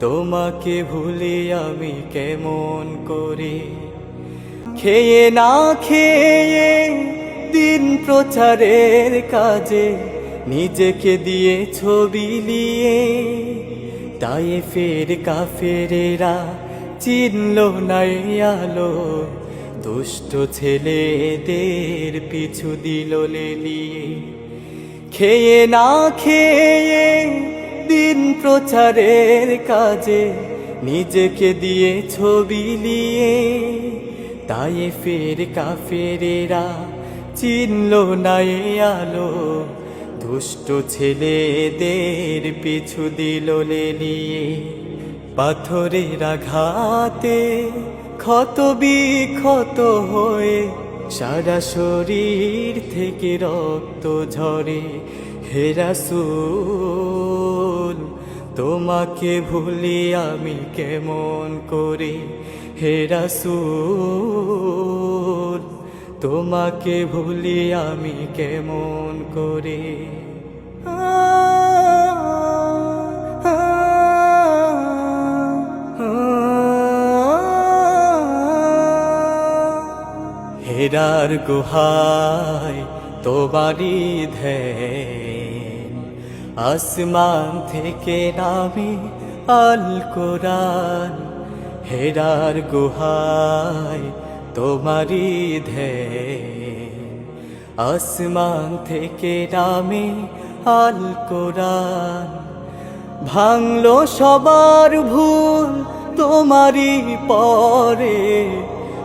তোমাকে ভুলি আমি কেমন করে? খেয়ে না খেয়ে দিন প্রচারের কাজে নিজেকে দিয়ে ছবি নিয়ে তাই ফের কাফেরেরা চিনল নাই আলো। দুষ্ট ছেলেদের পিছু দিল লেলিয়ে খেয়ে না খেয়ে দিন প্রচারের কাজে নিজেকে দিয়ে ছবি নিয়ে তাই ফের কাফেরেরা চিনল না এ আলো। দুষ্ট ছেলেদের পিছু দিল লেলিয়ে। পাথরের আঘাতে ক্ষত বিক্ষত হয়ে সারা শরীর থেকে রক্ত ঝরে হেরাসুল তোমাকে ভুলি আমি কেমন করে? হেরাসুল তোমাকে ভুলি আমি কেমন করে? হেরার গুহায় তোমারি ধ্যান। আসমান থেকে নামে আল কোরআন, হেরার গুহায় তোমারি ধে আসমান থেকে নামে আল কোরআন, ভাঙলো সবার ভুল তোমারই পরে।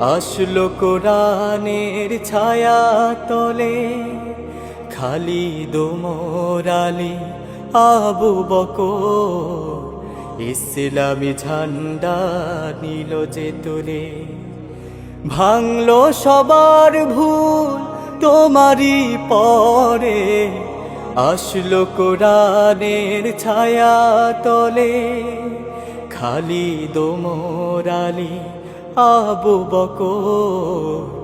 আসলো কোরআনের ছায়া তলে। খালি দোমরালি আবু বকর, ইসলামী ঝান্ডা নিল যে তুলে। ভাঙলো সবার ভুল তোমারই পরে, আসলো কোরআনের ছায়া তলে। খালি দোমরালি আবু বকর